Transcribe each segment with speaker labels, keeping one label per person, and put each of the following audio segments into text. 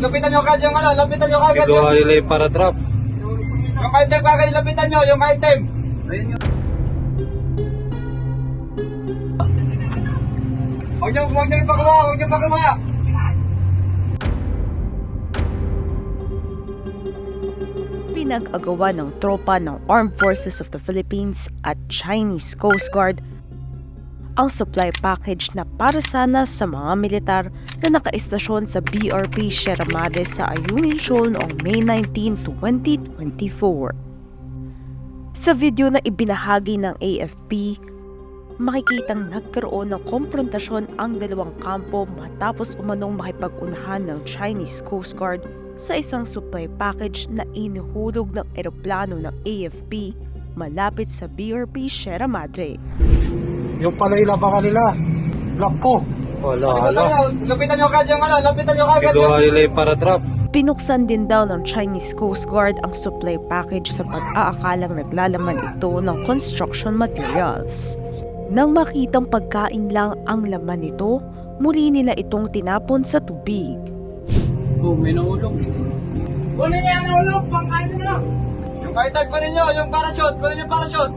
Speaker 1: lapitan nyo agad yung ano, lapitan nyo agad yung,
Speaker 2: nila yung para drop.
Speaker 1: yung item kagad, lapitan nyo, yung item. Huwag nyo, huwag nyo ipagawa, huwag nyo ipagawa.
Speaker 3: pinag-agawa ng tropa ng Armed Forces of the Philippines at Chinese Coast Guard ang supply package na para sana sa mga militar na nakaistasyon sa BRP Sierra Madre sa Ayungin Shoal noong May 19, 2024. Sa video na ibinahagi ng AFP, makikitang nagkaroon ng komprontasyon ang dalawang kampo matapos umanong makipag-unahan ng Chinese Coast Guard sa isang supply package na inuhulog ng eroplano ng AFP malapit sa BRP Sierra Madre.
Speaker 2: Yung pala ilabangan nila. Lock ko. Wala, wala.
Speaker 1: lapitan nyo agad yung ano, lapitan nyo agad yung,
Speaker 2: Gawa nila yung para drop.
Speaker 3: Pinuksan din daw ng Chinese Coast Guard ang supply package sa pag-aakalang naglalaman ito ng construction materials. Nang makitang pagkain lang ang laman nito, muli nila itong tinapon sa tubig.
Speaker 4: Oh, may nahulog.
Speaker 1: Kunin niya ang ulog, pangkain nyo. Yung item pa ninyo, yung parachute, kunin yung parachute.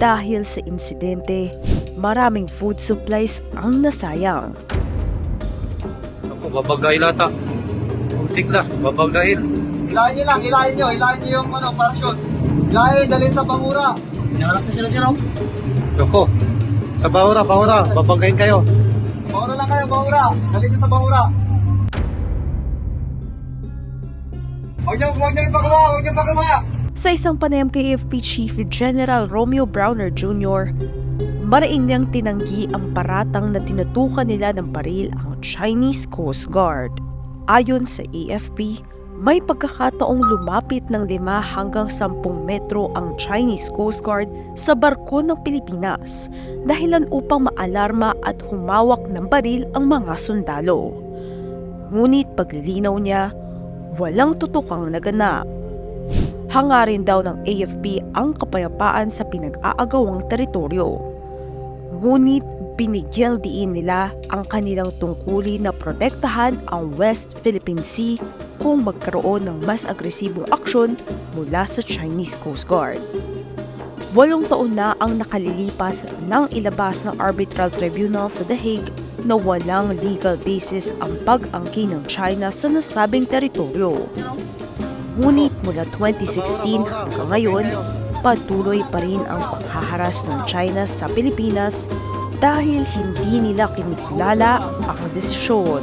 Speaker 3: Dahil sa insidente, maraming food supplies ang nasayang.
Speaker 2: Ako, babagay lata. Putik na, babagayin.
Speaker 1: Hilahin nyo lang, hilahin nyo, hilahin nyo yung ano, parachute. Hilahin, dalhin sa pamura.
Speaker 4: Pinahalas na sila si Raw.
Speaker 2: Ako. Sa bahura, bahura. Babagayin kayo.
Speaker 1: Pamura lang kayo, pamura. Dalhin nyo sa pamura. Huwag nyo, huwag nyo ipagawa, huwag nyo ipagawa.
Speaker 3: Sa isang panayam kay AFP Chief General Romeo Browner Jr., maraing niyang tinanggi ang paratang na tinutukan nila ng baril ang Chinese Coast Guard. Ayon sa AFP, may pagkakataong lumapit ng 5 hanggang 10 metro ang Chinese Coast Guard sa barko ng Pilipinas dahilan upang maalarma at humawak ng baril ang mga sundalo. Ngunit paglilinaw niya, walang tutukang naganap. Hangarin daw ng AFP ang kapayapaan sa pinag-aagawang teritoryo. Ngunit binigyang diin nila ang kanilang tungkulin na protektahan ang West Philippine Sea kung magkaroon ng mas agresibong aksyon mula sa Chinese Coast Guard. Walong taon na ang nakalilipas nang ilabas ng Arbitral Tribunal sa The Hague na walang legal basis ang pag-angkin ng China sa nasabing teritoryo. Ngunit mula 2016 hanggang ngayon, patuloy pa rin ang panghaharas ng China sa Pilipinas dahil hindi nila kinikilala ang desisyon